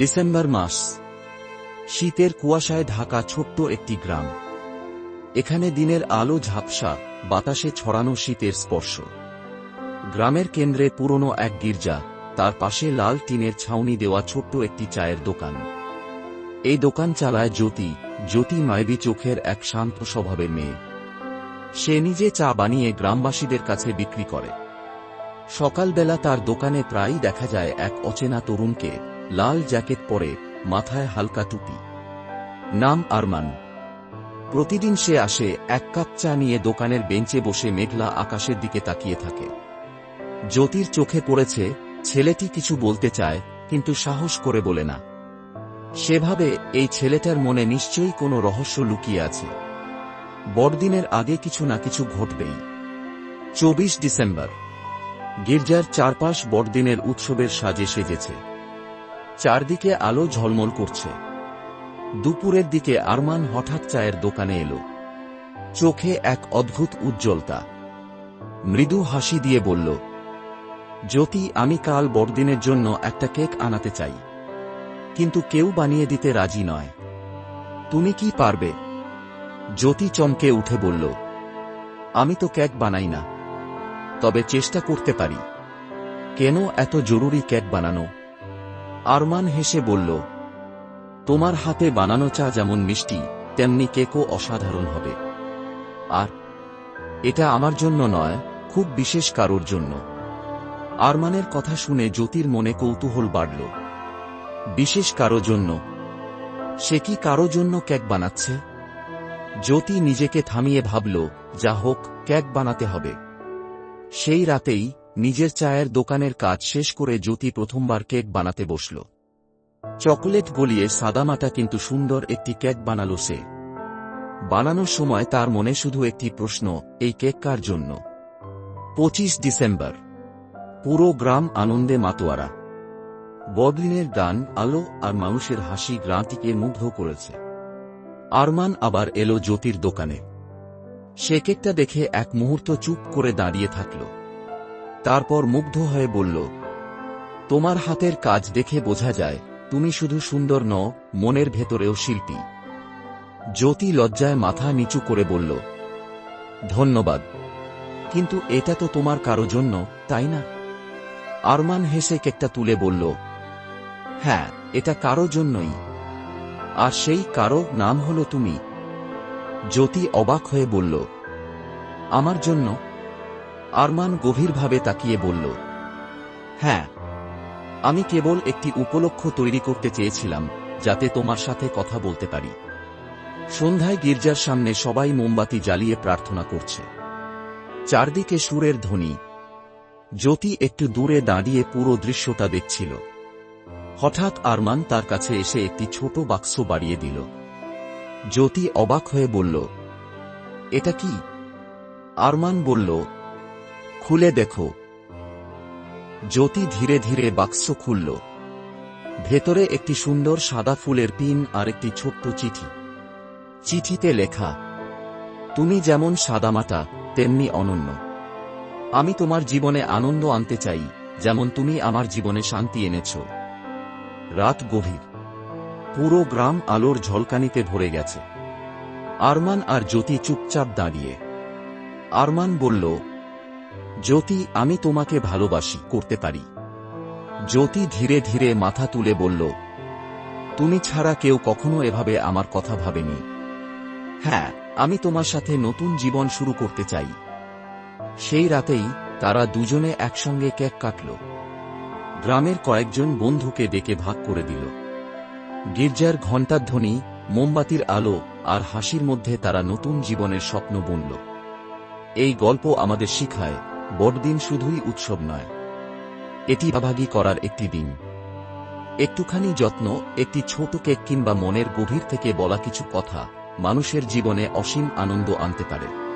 December মাস। শীতের কুয়াশায় ঢাকা ছোট্ট একটি গ্রাম। এখানে দিনের আলো ঝাপসা, বাতাসে ছড়ানো শীতের স্পর্শ। গ্রামের কেন্দ্রে পুরনো এক গির্জা, তার পাশে লাল টিনের ছাউনি দেওয়া ছোট্ট একটি চায়ের দোকান। এই দোকান চালায় জ্যোতি জ্যোতি মাইবি চোখের এক শান্ত স্বভাবের মেয়ে। সে নিজে চা বানিয়ে গ্রামবাসীদের কাছে বিক্রি করে। সকালবেলা তার দোকানে প্রায়ই দেখা যায় এক অচেনা তরুণকে লাল জ্যাকেট পরে মাথায় হালকা টুপি। নাম আরমান। প্রতিদিন সে আসে এক কাপ চা নিয়ে দোকানের বেঞ্চে বসে মেঘলা আকাশের দিকে তাকিয়ে থাকে। জ্যোতির চোখে পড়েছে, ছেলেটি কিছু বলতে চায়, কিন্তু সাহস করে বলে না। সেভাবে এই ছেলেটার মনে নিশ্চয়ই কোনো রহস্য লুকিয়ে আছে। বড়দিনের আগে কিছু না কিছু ঘটবেই। চব্বিশ ডিসেম্বর। গির্জার চারপাশ বড়দিনের উৎসবের সাজে সেজেছে। চারদিকে আলো ঝলমল করছে। দুপুরের দিকে আরমান হঠাৎ চায়ের দোকানে এলো। চোখে এক অদ্ভুত উজ্জ্বলতা। মৃদু হাসি দিয়ে বলল, জ্যোতি, আমি কাল বড়দিনের জন্য একটা কেক আনাতে চাই। কিন্তু কেউ বানিয়ে দিতে রাজি নয়। তুমি কি পারবে? জ্যোতি চমকে উঠে বলল, আমি তো কেক বানাই না। তবে চেষ্টা করতে পারি। কেন এত জরুরি কেক বানানো? আরমান হেসে বলল, তোমার হাতে বানানো চা যেমন মিষ্টি, তেমনি কেকও অসাধারণ হবে। আর এটা আমার জন্য নয়, খুব বিশেষ কারোর জন্য। আরমানের কথা শুনে জ্যোতির মনে কৌতূহল বাড়ল। বিশেষ কারও জন্য? সে কি কারও জন্য কেক বানাচ্ছে? জ্যোতি নিজেকে থামিয়ে ভাবল, যা হোক, কেক বানাতে হবে। সেই রাতেই নিজের চায়ের দোকানের কাজ শেষ করে জ্যোতি প্রথমবার কেক বানাতে বসল। চকোলেট গলিয়ে সাদামাটা কিন্তু সুন্দর একটি কেক বানালো সে। বানানোর সময় তার মনে শুধু একটি প্রশ্ন, এই কেক কার জন্য? পঁচিশ ডিসেম্বর। পুরো গ্রাম আনন্দে মাতোয়ারা। বদলিনের গান, আলো আর মানুষের হাসি গ্রামটিকে মুগ্ধ করেছে। আরমান আবার এলো জ্যোতির দোকানে। সে কেকটা দেখে এক মুহূর্ত চুপ করে দাঁড়িয়ে থাকল। তারপর মুগ্ধ হয়ে বলল, তোমার হাতের কাজ দেখে বোঝা যায়, তুমি শুধু সুন্দর ন মনের ভেতরেও শিল্পী জ্যোতি লজ্জায় মাথা নিচু করে বলল, ধন্যবাদ। কিন্তু এটা তো তোমার কারও জন্য, তাই না আরমান হেসে কেকটা তুলে বলল হ্যাঁ এটা কারও জন্যই। আর সেই কারও নাম হলো তুমি জ্যোতি অবাক হয়ে বলল, আমার জন্য? আরমান গভীরভাবে তাকিয়ে বলল হ্যাঁ আমি কেবল একটি উপলক্ষ তৈরি করতে চেয়েছিলাম, যাতে তোমার সাথে কথা বলতে পারি। সন্ধ্যায় গির্জার সামনে সবাই মোমবাতি জ্বালিয়ে প্রার্থনা করছে। চারদিকে সুরের ধ্বনি। জ্যোতি একটু দূরে দাঁড়িয়ে পুরো দৃশ্যটা দেখছিল। হঠাৎ আরমান তার কাছে এসে একটি ছোট বাক্স বাড়িয়ে দিল। জ্যোতি অবাক হয়ে বলল, এটা কি? আরমান বলল খুলে দেখো। জ্যোতি ধীরে ধীরে বাক্স খুলল। ভেতরে একটি সুন্দর সাদা ফুলের পিন আর একটি ছোট্ট চিঠি। চিঠিতে লেখা, তুমি যেমন সাদামাটা, তেমনি অনন্য। আমি তোমার জীবনে আনন্দ আনতে চাই, যেমন তুমি আমার জীবনে শান্তি এনেছ। রাত গভীর। পুরো গ্রাম আলোর ঝলকানিতে ভরে গেছে। আরমান আর জ্যোতি চুপচাপ দাঁড়িয়ে। আরমান বলল জ্যোতি, আমি তোমাকে ভালোবাসি, করতে পারি। জ্যোতি ধীরে ধীরে মাথা তুলে বলল, তুমি ছাড়া কেউ কখনো এভাবে আমার কথা ভাবেনি। হ্যাঁ আমি তোমার সাথে নতুন জীবন শুরু করতে চাই। সেই রাতেই তারা দুজনে একসঙ্গে কেক কাটল। গ্রামের কয়েকজন বন্ধুকে ডেকে ভাগ করে দিল। গির্জার ঘণ্টার ধ্বনি, মোমবাতির আলো আর হাসির মধ্যে তারা নতুন জীবনের স্বপ্ন বুনল। এই গল্প আমাদের শিখায় বড়দিন শুধুই উৎসব নয়। এটি ভাগাভাগি করার একটি দিন। একটুখানি যত্ন, একটি ছোট কেক কিংবা মনের গভীর থেকে বলা কিছু কথা মানুষের জীবনে অসীম আনন্দ আনতে পারে।